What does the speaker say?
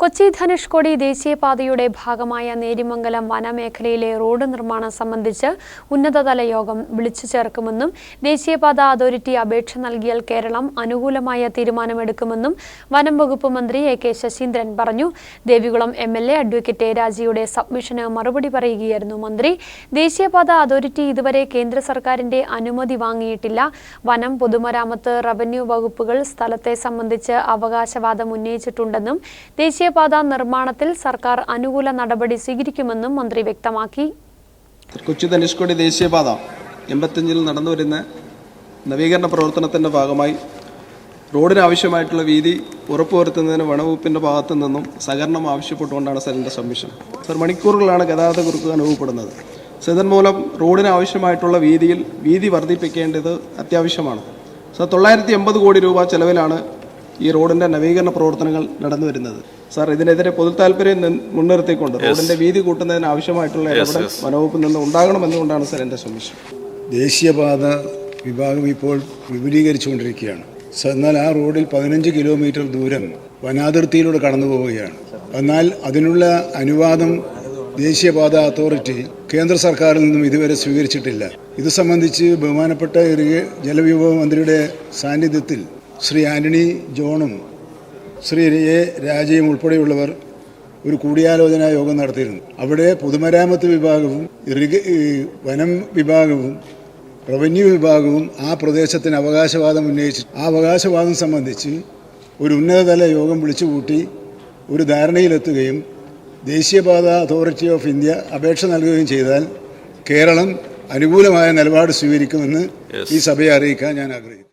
കൊച്ചി ധനുഷ്കോടി ദേശീയപാതയുടെ ഭാഗമായ നേരിമംഗലം വനമേഖലയിലെ റോഡ് നിർമ്മാണം സംബന്ധിച്ച് ഉന്നതതല യോഗം വിളിച്ചു ചേർക്കുമെന്നും ദേശീയപാത അതോറിറ്റി അപേക്ഷ നൽകിയാൽ കേരളം അനുകൂലമായ തീരുമാനമെടുക്കുമെന്നും വനം വകുപ്പ് മന്ത്രി എ കെ ശശീന്ദ്രൻ പറഞ്ഞു. Devikulam M L A advocate A രാജയുടെ സബ്മിഷന് മറുപടി പറയുകയായിരുന്നു മന്ത്രി. ദേശീയപാത അതോറിറ്റി ഇതുവരെ കേന്ദ്ര സർക്കാരിന്റെ അനുമതി വാങ്ങിയിട്ടില്ല. വനം പൊതുമരാമത്ത് റവന്യൂ വകുപ്പുകൾ സ്ഥലത്തെ സംബന്ധിച്ച് അവകാശവാദം ഉന്നയിച്ചിട്ടുണ്ടെന്നും ദേശീയപാത നിർമ്മാണത്തിൽ സർക്കാർ അനുകൂല നടപടി സ്വീകരിക്കുമെന്നും മന്ത്രി വ്യക്തമാക്കി. കൊച്ചി ധനുഷ്കോടി ദേശീയപാത എൺപത്തഞ്ചിൽ നടന്നു വരുന്ന നവീകരണ പ്രവർത്തനത്തിന്റെ ഭാഗമായി റോഡിന് ആവശ്യമായിട്ടുള്ള വീതി ഉറപ്പുവരുത്തുന്നതിന് വനവകുപ്പിന്റെ ഭാഗത്തു നിന്നും സഹകരണം ആവശ്യപ്പെട്ടുകൊണ്ടാണ് സാർ എന്റെ സബ്മിഷൻ സർ മണിക്കൂറുകളാണ് ഗതാഗത കുറിപ്പ് അനുഭവപ്പെടുന്നത്. സെതൻ മൂലം റോഡിന് ആവശ്യമായിട്ടുള്ള വീതിയിൽ വീതി വർദ്ധിപ്പിക്കേണ്ടത് അത്യാവശ്യമാണ്. സാർ തൊള്ളായിരത്തി എൺപത് കോടി രൂപ ചെലവിലാണ് ഈ റോഡിന്റെ നവീകരണ പ്രവർത്തനങ്ങൾ നടന്നു വരുന്നത്. സാർ ഇതിനെതിരെ പൊതു താല്പര്യം മുൻനിർത്തിക്കൊണ്ട് റോഡിന്റെ വീതി കൂട്ടുന്നതിന് ആവശ്യമായിട്ടുള്ള ഇടപെടൽ വനവകുപ്പിൽ നിന്ന് ഉണ്ടാകണമെന്നുകൊണ്ടാണ് സാർ എന്റെ സബ്മിഷൻ ദേശീയപാത വിഭാഗം ഇപ്പോൾ വിപുലീകരിച്ചുകൊണ്ടിരിക്കുകയാണ്. എന്നാൽ ആ റോഡിൽ പതിനഞ്ച് കിലോമീറ്റർ ദൂരം വനാതിർത്തിയിലൂടെ കടന്നു പോവുകയാണ് എന്നാൽ അതിനുള്ള അനുവാദം ദേശീയപാത അതോറിറ്റി കേന്ദ്ര സർക്കാരിൽ നിന്നും ഇതുവരെ സ്വീകരിച്ചിട്ടില്ല. ഇത് സംബന്ധിച്ച് ബഹുമാനപ്പെട്ട ജലവിഭവ മന്ത്രിയുടെ സാന്നിധ്യത്തിൽ ശ്രീ ആന്റണി ജോണും ശ്രീ എ രാജയും ഉൾപ്പെടെയുള്ളവർ ഒരു കൂടിയാലോചന യോഗം നടത്തിയിരുന്നു. അവിടെ പൊതുമരാമത്ത് വിഭാഗവും വനം വിഭാഗവും റവന്യൂ വിഭാഗവും ആ പ്രദേശത്തിന് അവകാശവാദം ഉന്നയിച്ചു ആ അവകാശവാദം സംബന്ധിച്ച് ഒരു ഉന്നതതല യോഗം വിളിച്ചുകൂട്ടി ഒരു ധാരണയിലെത്തുകയും ദേശീയപാത അതോറിറ്റി ഓഫ് ഇന്ത്യ അപേക്ഷ നൽകുകയും ചെയ്താൽ കേരളം അനുകൂലമായ നിലപാട് സ്വീകരിക്കുമെന്ന് ഈ സഭയെ അറിയിക്കാൻ ഞാൻ ആഗ്രഹിക്കുന്നു.